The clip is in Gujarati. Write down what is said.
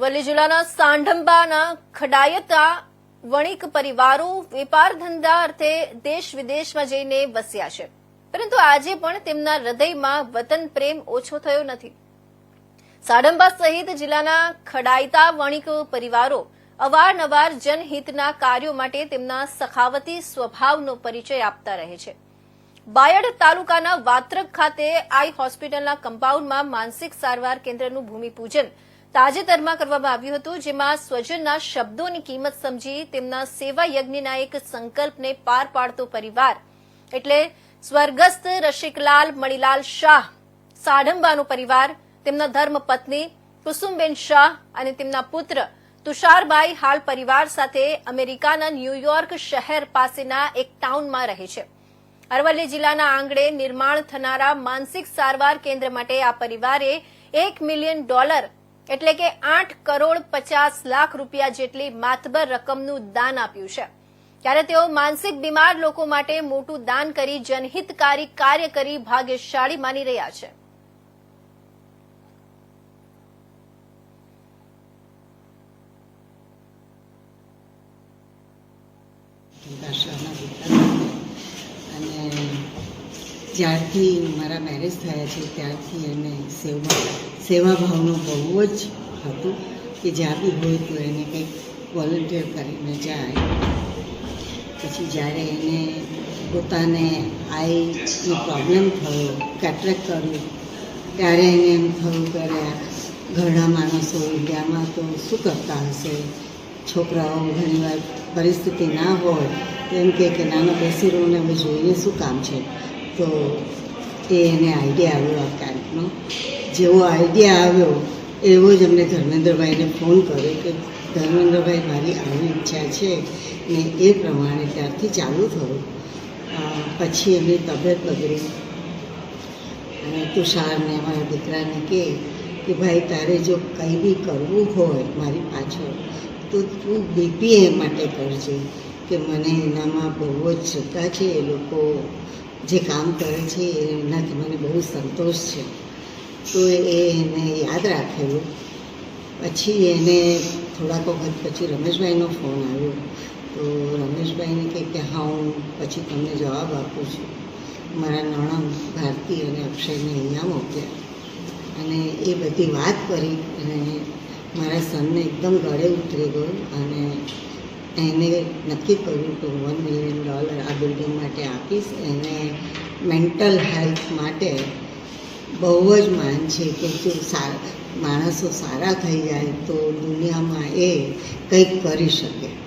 અરવલ્લી જિલ્લાના સાંઢંબાના ખડાયતા વણિક પરિવારો વેપાર ધંધા અર્થે દેશ વિદેશમાં જઈને વસ્યા છે. પરંતુ આજે પણ તેમના હૃદયમાં વતન પ્રેમ ઓછો થયો નથી. સાડંબા સહિત જિલ્લાના ખડાયતા વણિક પરિવારો અવારનવાર જનહિતના કાર્યો માટે તેમના સખાવતી સ્વભાવનો પરિચય આપતા રહે છે. બાયડ તાલુકાના વાત્રક ખાતે આઈ હોસ્પિટલના કમ્પાઉન્ડમાં માનસિક સારવાર કેન્દ્રનું ભૂમિપૂજન તાજેતરમાં કરવામાં આવ્યું હતું, જેમાં સ્વજનના શબ્દોની કિંમત સમજી તેમના સેવા યજ્ઞના એક સંકલ્પને પાર પાડતો પરિવાર, એટલે સ્વર્ગસ્થ રસિકલાલ મણિલાલ શાહ, સાઢંબાનો પરિવાર, તેમના ધર્મપત્ની કુસુમબેન શાહ અને તેમના પુત્ર તુષારબાઈ હાલ પરિવાર સાથે અમેરિકાના ન્યૂયોર્ક શહેર પાસેના એક ટાઉનમાં રહે છે. અરવલ્લી જિલ્લાના આંગણે નિર્માણ થનારા માનસિક સારવાર કેન્દ્ર માટે આ પરિવારે એક મિલિયન ડોલર, એટલે કે આઠ કરોડ પચાસ લાખ રૂપિયા જેટલી માતબર રકમનું દાન આપ્યું છે. ત્યારે તેઓ માનસિક બીમાર લોકો માટે મોટું દાન કરી જનહિતકારી કાર્ય કરી ભાગ્યશાળી માની રહ્યા છે. અને જ્યારથી મારા મેરેજ થયા છે, ત્યારથી એને સેવા સેવાભાવનું બહુ જ હતું કે જ્યાં બી હોય તો એને કંઈક વોલન્ટિયર કરીને જાય. પછી જ્યારે એને પોતાને આઈનો પ્રોબ્લેમ થયો કેટરેક કર્યું, ત્યારે એને એમ થયું કે ઘણા માણસો ઇન્ડિયામાં તો શું કરતા હશે? છોકરાઓ ઘણીવાર પરિસ્થિતિ ના હોય, તો એમ કે નાનો બેસી રહો ને હવે જોઈએ શું કામ છે? તો એ એને આઈડિયા આવ્યો આ કાર્યનો જેવો આઈડિયા આવ્યો, એવો જ અમને ધર્મેન્દ્રભાઈને ફોન કર્યો કે ધર્મેન્દ્રભાઈ મારી આવી ઈચ્છા છે ને એ પ્રમાણે ત્યારથી ચાલુ થયું. પછી એમની તબિયત બગડી. અને તુષારને મારા દીકરાને કહે કે ભાઈ, તારે જો કંઈ બી કરવું હોય મારી પાછળ, તો તું બીપીએ માટે કરજે, કે મને એનામાં બહુ જ શ્રદ્ધા છે એ લોકો જે કામ કરે છે એનાથી મને બહુ સંતોષ છે. તો એ એને યાદ રાખેલું. પછી એને થોડાક વખત પછી રમેશભાઈનો ફોન આવ્યો. તો રમેશભાઈને કહે કે હા, હું પછી તમને જવાબ આપું છું. મારા નણંદ ભારતી અને અક્ષયને અહીંયા મોકલ્યા અને એ બધી વાત કરી અને મારા સનને એકદમ ગળે ઉતરી ગયો અને એને નક્કી કર્યું કે વન મિલિયન ડોલર આ બિલ્ડિંગ માટે આપીશ. એને મેન્ટલ હેલ્થ માટે બહુ જ માન છે કે જો માણસો સારા થઈ જાય તો દુનિયામાં એ કંઈક કરી શકે.